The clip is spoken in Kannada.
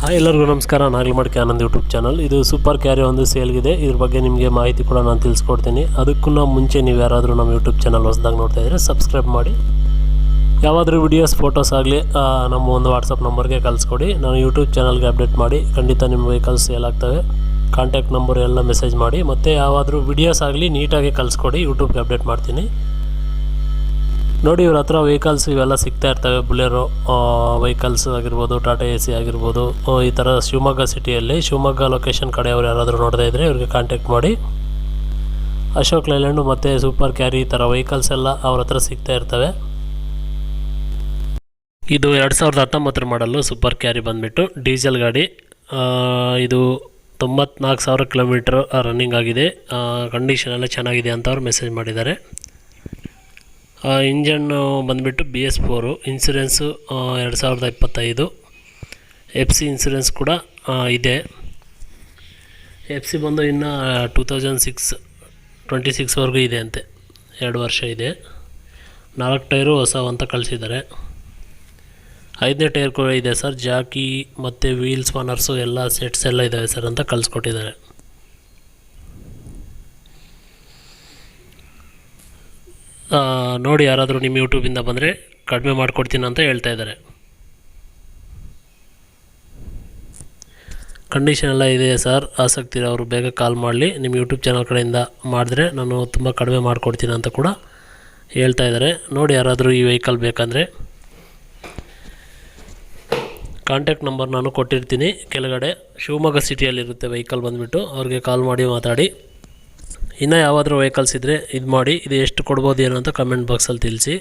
ಹಾಯ್, ಎಲ್ಲರಿಗೂ ನಮಸ್ಕಾರ. Nagalamadike Anand YouTube channel. ಇದು ಸೂಪರ್ ಕ್ಯಾರಿ ಒಂದು ಸೇಲ್ಗಿದೆ. ಇದ್ರ ಬಗ್ಗೆ ನಿಮಗೆ ಮಾಹಿತಿ ಕೂಡ ನಾನು ತಿಳಿಸ್ಕೊಡ್ತೀನಿ. ಅದಕ್ಕೂ ಮುಂಚೆ ನೀವು ಯಾರಾದರೂ ನಮ್ಮ ಯೂಟ್ಯೂಬ್ ಚಾನಲ್ ಹೊಸದಾಗಿ ನೋಡ್ತಾ ಇದ್ದರೆ ಸಬ್ಸ್ಕ್ರೈಬ್ ಮಾಡಿ. ಯಾವಾದರೂ ವಿಡಿಯೋಸ್ ಫೋಟೋಸ್ ಆಗಲಿ ನಮ್ಮ ಒಂದು ವಾಟ್ಸಪ್ ನಂಬರ್ಗೆ ಕಳಿಸ್ಕೊಡಿ. ನಾನು ಯೂಟ್ಯೂಬ್ ಚಾನಲ್ಗೆ ಅಪ್ಡೇಟ್ ಮಾಡಿ, ಖಂಡಿತ ನಿಮ್ಮ ವೆಹಿಕಲ್ಸ್ ಸೇಲ್ ಆಗ್ತವೆ. ಕಾಂಟ್ಯಾಕ್ಟ್ ನಂಬರ್ ಎಲ್ಲ ಮೆಸೇಜ್ ಮಾಡಿ. ಮತ್ತು ಯಾವಾದರೂ ವಿಡಿಯೋಸ್ ಆಗಲಿ ನೀಟಾಗಿ ಕಳಿಸ್ಕೊಡಿ. ಯೂಟ್ಯೂಬ್ಗೆ ಅಪ್ಡೇಟ್ ಮಾಡ್ತೀನಿ. ನೋಡಿ ಇವ್ರ ಹತ್ರ ವೆಹಿಕಲ್ಸ್ ಇವೆಲ್ಲ ಸಿಗ್ತಾ ಇರ್ತವೆ. ಬುಲೆರೋ ವೆಹಿಕಲ್ಸ್ ಆಗಿರ್ಬೋದು ಟಾಟಾ ಎ ಸಿ ಆಗಿರ್ಬೋದು ಈ ಥರ ಶಿವಮೊಗ್ಗ ಸಿಟಿಯಲ್ಲಿ ಶಿವಮೊಗ್ಗ ಲೊಕೇಶನ್ ಕಡೆಯವರು ಯಾರಾದರೂ ನೋಡ್ತಾ ಇದ್ದರೆ ಇವ್ರಿಗೆ ಕಾಂಟ್ಯಾಕ್ಟ್ ಮಾಡಿ. ಅಶೋಕ್ ಲೈಲ್ಯಾಂಡು ಮತ್ತು ಸೂಪರ್ ಕ್ಯಾರಿ ಈ ಥರ ವೆಹಿಕಲ್ಸ್ ಎಲ್ಲ ಅವ್ರ ಹತ್ರ ಸಿಗ್ತಾ ಇರ್ತವೆ. ಇದು ಎರಡು ಸಾವಿರದ ಹತ್ತೊಂಬತ್ತರ ಮಾಡಲು ಸೂಪರ್ ಕ್ಯಾರಿ ಬಂದುಬಿಟ್ಟು ಡೀಸೆಲ್ ಗಾಡಿ. ಇದು ತೊಂಬತ್ನಾಲ್ಕು ಸಾವಿರ ಕಿಲೋಮೀಟ್ರ್ ರನ್ನಿಂಗ್ ಆಗಿದೆ. ಕಂಡೀಷನ್ ಎಲ್ಲ ಚೆನ್ನಾಗಿದೆ ಅಂತ ಅವ್ರು ಮೆಸೇಜ್ ಮಾಡಿದ್ದಾರೆ. ಇಂಜನ್ನು ಬಂದುಬಿಟ್ಟು ಬಿ ಎಸ್ ಫೋರು ಇನ್ಸೂರೆನ್ಸು ಎರಡು ಸಾವಿರದ ಇಪ್ಪತ್ತೈದು. ಎಫ್ ಸಿ ಇನ್ಸೂರೆನ್ಸ್ ಕೂಡ ಇದೆ. ಎಫ್ ಸಿ ಬಂದು ಇನ್ನು ಟೂ ತೌಸಂಡ್ ಸಿಕ್ಸ್ ಟ್ವೆಂಟಿ ಸಿಕ್ಸ್ವರೆಗೂ ಇದೆ ಅಂತೆ. ಎರಡು ವರ್ಷ ಇದೆ. ನಾಲ್ಕು ಟೈರು ಹೊಸವಂತ ಕಳಿಸಿದ್ದಾರೆ. ಐದನೇ ಟೈರ್ ಕೂಡ ಇದೆ ಸರ್. ಜಾಕಿ ಮತ್ತು ವೀಲ್ಸ್ ಸ್ಪಾನರ್ಸು ಎಲ್ಲ ಸೆಟ್ಸ್ ಎಲ್ಲ ಇದ್ದಾವೆ ಸರ್ ಅಂತ ಕಳಿಸ್ಕೊಟ್ಟಿದ್ದಾರೆ. ನೋಡಿ ಯಾರಾದರೂ ನಿಮ್ಮ ಯೂಟ್ಯೂಬಿಂದ ಬಂದರೆ ಕಡಿಮೆ ಮಾಡಿಕೊಡ್ತೀನಿ ಅಂತ ಹೇಳ್ತಾ ಇದ್ದಾರೆ. ಕಂಡೀಷನ್ ಎಲ್ಲ ಇದೆ ಸರ್. ಆಸಕ್ತಿ ಅವರು ಬೇಗ ಕಾಲ್ ಮಾಡಲಿ. ನಿಮ್ಮ ಯೂಟ್ಯೂಬ್ ಚಾನಲ್ ಕಡೆಯಿಂದ ಮಾಡಿದ್ರೆ ನಾನು ತುಂಬ ಕಡಿಮೆ ಮಾಡಿಕೊಡ್ತೀನಿ ಅಂತ ಕೂಡ ಹೇಳ್ತಾ ಇದ್ದಾರೆ. ನೋಡಿ ಯಾರಾದರೂ ಈ ವೆಹಿಕಲ್ ಬೇಕಂದರೆ. ಕಾಂಟ್ಯಾಕ್ಟ್ ನಂಬರ್ ನಾನು ಕೊಟ್ಟಿರ್ತೀನಿ. ಕೆಳಗಡೆ ಶಿವಮೊಗ್ಗ ಸಿಟಿಯಲ್ಲಿರುತ್ತೆ ವೆಹಿಕಲ್ ಬಂದುಬಿಟ್ಟು, ಅವ್ರಿಗೆ ಕಾಲ್ ಮಾಡಿ ಮಾತಾಡಿ. ಇನ್ನು ಯಾವಾದರೂ ವೆಹಿಕಲ್ಸ್ ಇದ್ದರೆ ಇದು ಮಾಡಿ ಇದು ಎಷ್ಟು ಕೊಡ್ಬೋದು ಏನು ಅಂತ ಕಮೆಂಟ್ ಬಾಕ್ಸಲ್ಲಿ ತಿಳಿಸಿ.